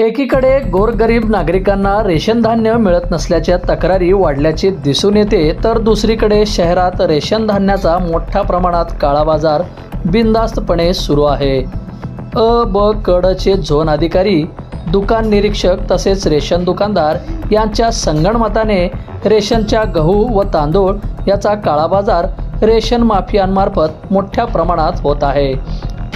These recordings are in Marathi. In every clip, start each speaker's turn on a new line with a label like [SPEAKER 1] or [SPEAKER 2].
[SPEAKER 1] एकीकडे गोरगरीब नागरिकांना रेशन धान्य मिळत नसल्याच्या तक्रारी वाढल्याचे दिसून येते तर दुसरीकडे शहरात रेशन धान्याचा मोठ्या प्रमाणात काळा बाजार बिनधास्तपणे सुरू आहे. अ ब कडचे झोन अधिकारी दुकान निरीक्षक तसेच रेशन दुकानदार यांच्या संगणमताने रेशनच्या गहू व तांदूळ याचा काळा बाजार रेशन माफियांमार्फत मोठ्या प्रमाणात होत आहे.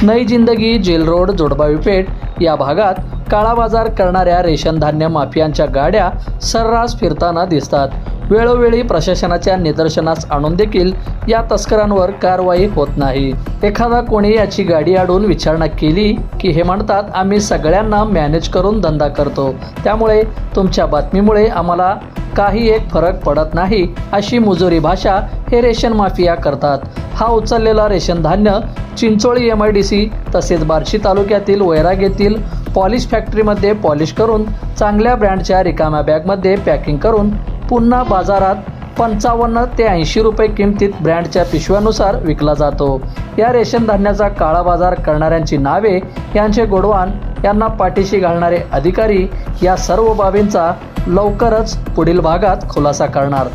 [SPEAKER 1] नई जिंदगी जेल रोड जोडबावी पेठ या भागात काळा बाजार करणाऱ्या रेशन धान्य माफियांच्या गाड्या सर्रास फिरताना दिसतात. वेळोवेळी प्रशासनाच्या निदर्शनास आणून देखील या तस्करांवर कारवाई होत नाही. एखादा कोणी याची गाडी आडून विचारणा केली की हे म्हणतात आम्ही सगळ्यांना मॅनेज करून धंदा करतो. त्यामुळे तुमच्या बातमीमुळे आम्हाला काही एक फरक पडत नाही अशी मुजोरी भाषा हे रेशन माफिया करतात. हा उचललेला रेशन धान्य Chincholi M I D C तसेच बार्शी तालुक्यातील वैराग येथील पॉलिश फॅक्टरीमध्ये पॉलिश करून चांगल्या ब्रँडच्या रिकाम्या बॅगमध्ये पॅकिंग करून पुन्हा बाजारात पंचावन्न ते ऐंशी रुपये किमतीत ब्रँडच्या पिशव्यानुसार विकला जातो. या रेशन धान्याचा काळा बाजार करणाऱ्यांची नावे यांचे गोडवान यांना पाठीशी घालणारे अधिकारी या सर्व बाबींचा लवकरच पुढील भागात खुलासा करणार.